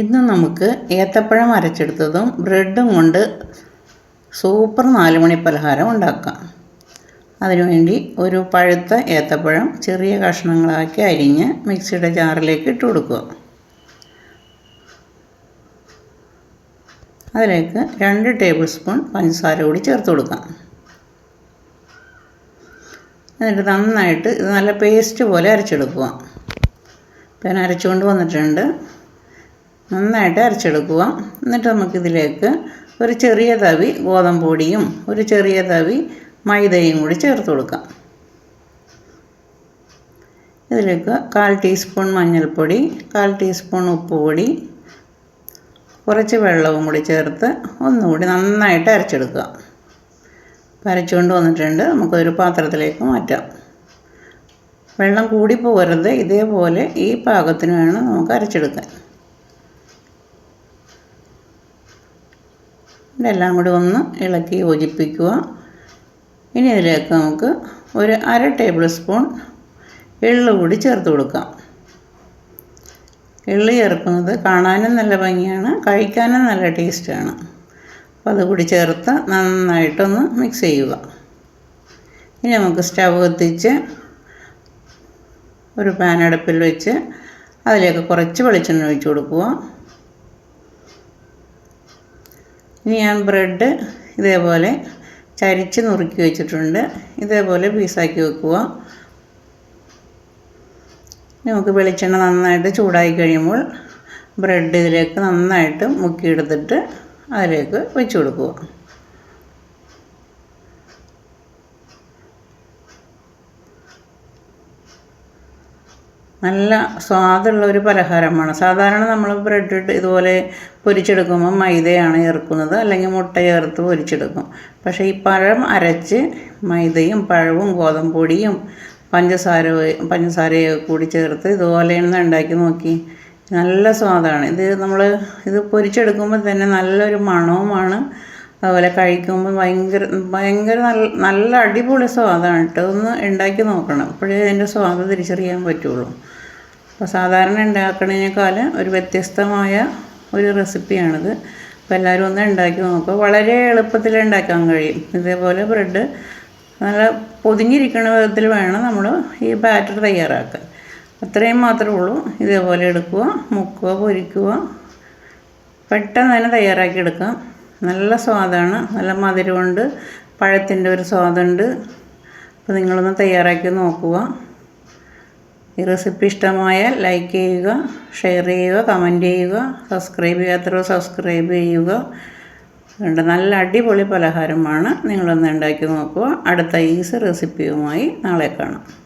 ഇന്ന് നമുക്ക് ഏത്തപ്പഴം അരച്ചെടുത്തതും ബ്രെഡും കൊണ്ട് സൂപ്പർ നാലുമണി പലഹാരം ഉണ്ടാക്കാം. അതിനുവേണ്ടി ഒരു പഴുത്ത ഏത്തപ്പഴം ചെറിയ കഷ്ണങ്ങളാക്കി അരിഞ്ഞ് മിക്സിയുടെ ജാറിലേക്ക് ഇട്ട് കൊടുക്കുക. അതിലേക്ക് രണ്ട് ടേബിൾ സ്പൂൺ പഞ്ചസാര കൂടി ചേർത്ത് കൊടുക്കാം. എന്നിട്ട് നന്നായിട്ട് ഇത് നല്ല പേസ്റ്റ് പോലെ അരച്ചെടുക്കുക. ഞാൻ അരച്ചുകൊണ്ട് വന്നിട്ടുണ്ട്. നന്നായിട്ട് അരച്ചെടുക്കുക. എന്നിട്ട് നമുക്കിതിലേക്ക് ഒരു ചെറിയ തവി ഗോതമ്പ് പൊടിയും ഒരു ചെറിയ തവി മൈദയും കൂടി ചേർത്ത് കൊടുക്കാം. ഇതിലേക്ക് കാൽ ടീസ്പൂൺ മഞ്ഞൾപ്പൊടി കാൽ ടീസ്പൂൺ ഉപ്പ് പൊടി കുറച്ച് വെള്ളവും കൂടി ചേർത്ത് ഒന്നുകൂടി നന്നായിട്ട് അരച്ചെടുക്കുക. അരച്ചുകൊണ്ട് വന്നിട്ടുണ്ട്. നമുക്കൊരു പാത്രത്തിലേക്ക് മാറ്റാം. വെള്ളം കൂടി പോകരുത്. ഇതേപോലെ ഈ പാകത്തിന് വേണം നമുക്ക് അരച്ചെടുക്കാൻ. ഇതെല്ലാം കൂടി ഒന്ന് ഇളക്കി യോജിപ്പിക്കുക. ഇനി ഇതിലേക്ക് നമുക്ക് ഒരു അര ടേബിൾ സ്പൂൺ എള്ള് കൂടി ചേർത്ത് കൊടുക്കാം. എള്ള് ചേർക്കുന്നത് കാണാനും നല്ല ഭംഗിയാണ് കഴിക്കാനും നല്ല ടേസ്റ്റാണ്. അപ്പോൾ അതുകൂടി ചേർത്ത് നന്നായിട്ടൊന്ന് മിക്സ് ചെയ്യുക. ഇനി നമുക്ക് സ്റ്റവ് കത്തിച്ച് ഒരു പാൻ അടുപ്പിൽ വെച്ച് അതിലേക്ക് കുറച്ച് വെളിച്ചെണ്ണ ഒഴിച്ച് കൊടുക്കുക. ഇനി ഞാൻ ബ്രെഡ് ഇതേപോലെ ചരിച്ച് നുറുക്കി വെച്ചിട്ടുണ്ട്. ഇതേപോലെ പീസാക്കി വെക്കുക. നമുക്ക് വെളിച്ചെണ്ണ നന്നായിട്ട് ചൂടായി കഴിയുമ്പോൾ ബ്രെഡ് ഇതിലേക്ക് നന്നായിട്ട് മുക്കിയെടുത്തിട്ട് അതിലേക്ക് വെച്ച് കൊടുക്കുക. നല്ല സ്വാദുള്ള ഒരു പലഹാരമാണ്. സാധാരണ നമ്മൾ ബ്രെഡ് ഇട്ട് ഇതുപോലെ പൊരിച്ചെടുക്കുമ്പോൾ മൈദയാണ് ചേർക്കുന്നത് അല്ലെങ്കിൽ മുട്ട ചേർത്ത് പൊരിച്ചെടുക്കും. പക്ഷേ ഈ പഴം അരച്ച് മൈദയും പഴവും ഗോതമ്പൊടിയും പഞ്ചസാര പഞ്ചസാരയും കൂടി ചേർത്ത് ഇതുപോലെയാണ് ഉണ്ടാക്കി നോക്കി. നല്ല സ്വാദാണ്. ഇത് നമ്മൾ ഇത് പൊരിച്ചെടുക്കുമ്പോൾ തന്നെ നല്ലൊരു മണവുമാണ്. അതുപോലെ കഴിക്കുമ്പോൾ ഭയങ്കര ഭയങ്കര നല്ല നല്ല അടിപൊളി സ്വാദാണ് കേട്ടോ ഒന്ന് ഉണ്ടാക്കി നോക്കണം. അപ്പോഴേ അതിന്റെ സ്വാദ് തിരിച്ചറിയാൻ പറ്റുള്ളൂ. അപ്പോൾ സാധാരണ ഉണ്ടാക്കണതിനേക്കാൾ ഒരു വ്യത്യസ്തമായ ഒരു റെസിപ്പിയാണിത്. അപ്പോൾ എല്ലാവരും ഒന്ന് ഉണ്ടാക്കി നോക്കുക വളരെ എളുപ്പത്തിൽ ഉണ്ടാക്കാൻ കഴിയും. ഇതേപോലെ ബ്രെഡ് നല്ല പൊതിഞ്ഞിരിക്കുന്ന വിധത്തിൽ വേണം നമ്മൾ ഈ ബാറ്റർ തയ്യാറാക്കാൻ. അത്രയും മാത്രമേ ഉള്ളൂ. ഇതേപോലെ എടുക്കുക മുക്കുക പൊരിക്കുക. പെട്ടെന്ന് തന്നെ തയ്യാറാക്കി എടുക്കാം. നല്ല സ്വാദാണ്. നല്ല മധുരമുണ്ട്. പഴത്തിന്റെ ഒരു സ്വാദുണ്ട്. അപ്പോൾ നിങ്ങളൊന്ന് തയ്യാറാക്കി നോക്കുക. ഈ റെസിപ്പി ഇഷ്ടമായാൽ ലൈക്ക് ചെയ്യുക ഷെയർ ചെയ്യുക കമന്റ് ചെയ്യുക സബ്സ്ക്രൈബ് ചെയ്യാത്തവർ സബ്സ്ക്രൈബ് ചെയ്യുക. അതുകൊണ്ട് നല്ല അടിപൊളി പലഹാരമാണ്. നിങ്ങളൊന്ന് ഉണ്ടാക്കി നോക്കുക. അടുത്ത ഈസി റെസിപ്പിയുമായി നാളെ കാണാം.